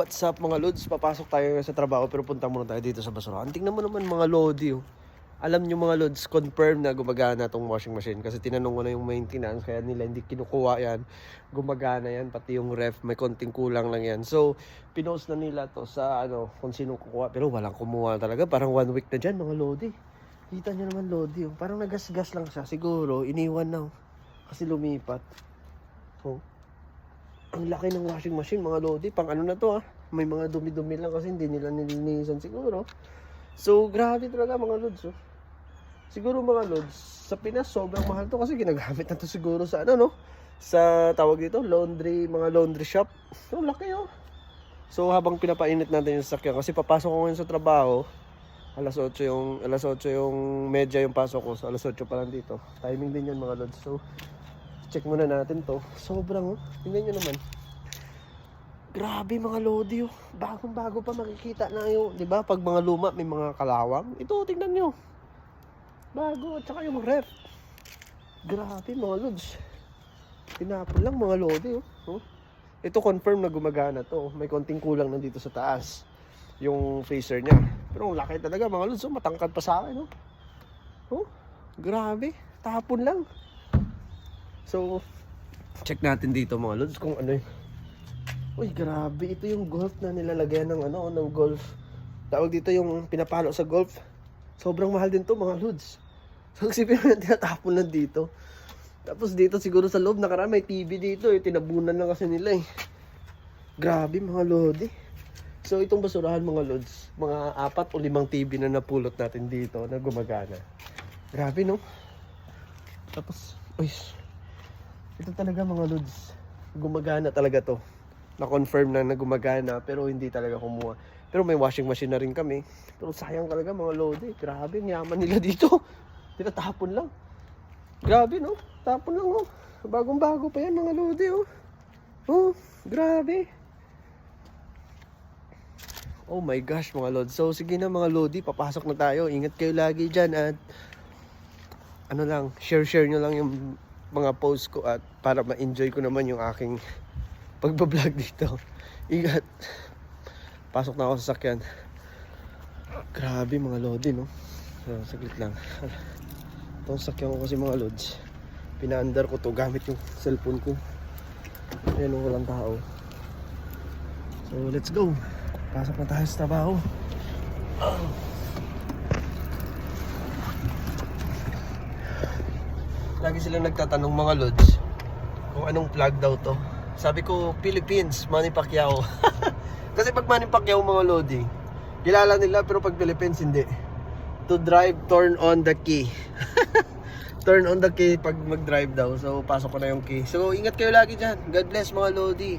What's up mga lods? Papasok tayo sa trabaho pero punta muna tayo dito sa basurahan. Tingnan mo naman mga lodi oh. Alam nyo mga lods, confirm na gumagana tong washing machine kasi tinanong ko na yung maintenance kaya nila hindi kinukuha yan. Gumagana yan, pati yung ref, may konting kulang lang yan. So, pinost na nila to sa ano, kung sino kukuha. Pero walang kumuha talaga, parang one week na dyan mga lodi. Kita nyo naman lodi oh. Parang nagasgas lang siya. Siguro, iniwan na oh. Kasi lumipat. Oh. Ang laki ng washing machine, mga lodi. Pang ano na to ah. May mga dumi-dumi lang kasi hindi nila nilinisan siguro. So, grabe talaga mga lods. Oh. Siguro mga lods, sa Pinas sobrang mahal to kasi ginagamit na to siguro sa ano no? Sa tawag dito, laundry, mga laundry shop. So, laki oh. So, habang pinapainit natin yung sasakyan kasi papasok ko ngayon sa trabaho, alas 8 yung alas 8 yung medya yung pasok ko. So, alas 8 pa lang dito. Timing din yan mga lods. So, check muna natin to. Sobrang, oh. tingnan nyo naman. Grabe mga lodi, oh. Bagong bago pa makikita na yung, di ba? Pag mga luma, may mga kalawang. Ito, tingnan nyo. Bago, at saka yung ref. Grabe mga lods. Tinapon lang mga lodi, oh. oh. Ito confirm na gumagana to. May konting kulang nandito sa taas. Yung freezer niya. Pero ang laki talaga mga lods, oh. Matangkad pa sa akin, oh. Oh, grabe. Tapon lang. So, check natin dito mga lods kung ano yung... Uy, grabe. Ito yung golf na nilalagyan ng ano, ng golf. Tawag dito yung pinapalo sa golf. Sobrang mahal din to mga lods. So, isipin mo yung tinatapon lang dito. Tapos dito siguro sa loob, nakaraan may TV dito eh. Tinabunan lang kasi nila eh. Grabe mga lodi. So, itong basurahan mga lods, mga apat o limang TV na napulot natin dito na gumagana. Grabe no? Tapos, uy, ito talaga mga lods. Gumagana talaga to. Na-confirm na na gumagana pero hindi talaga kumuha. Pero may washing machine na rin kami. Pero sayang talaga mga lodi. Grabe, ang yaman nila dito. Tinatapon lang. Grabe no? Tapon lang oh. Bagong bago pa yan mga lodi oh. Oh, grabe. Oh my gosh mga lodi. So sige na mga lodi, papasok na tayo. Ingat kayo lagi dyan at ano lang, share-share nyo lang yung mga post ko at para ma-enjoy ko naman yung aking pagbablog dito. Ingat. Pasok na ako sa sakyan. Grabe mga lodi, no? So, saglit lang. Itong sakyan ko kasi mga lods. Pinaandar ko to gamit yung cellphone ko. Ayan, oh, walang tao. So, let's go. Pasok na tayo sa trabaho. Lagi silang nagtatanong mga lods kung anong flag daw to. Sabi ko, Philippines, Manny Pacquiao. Kasi pag Manny Pacquiao mga lodi, kilala nila pero pag Philippines hindi. To drive, turn on the key. turn on the key pag mag-drive daw. So, pasok ko na yung key. So, ingat kayo lagi dyan. God bless mga lodi.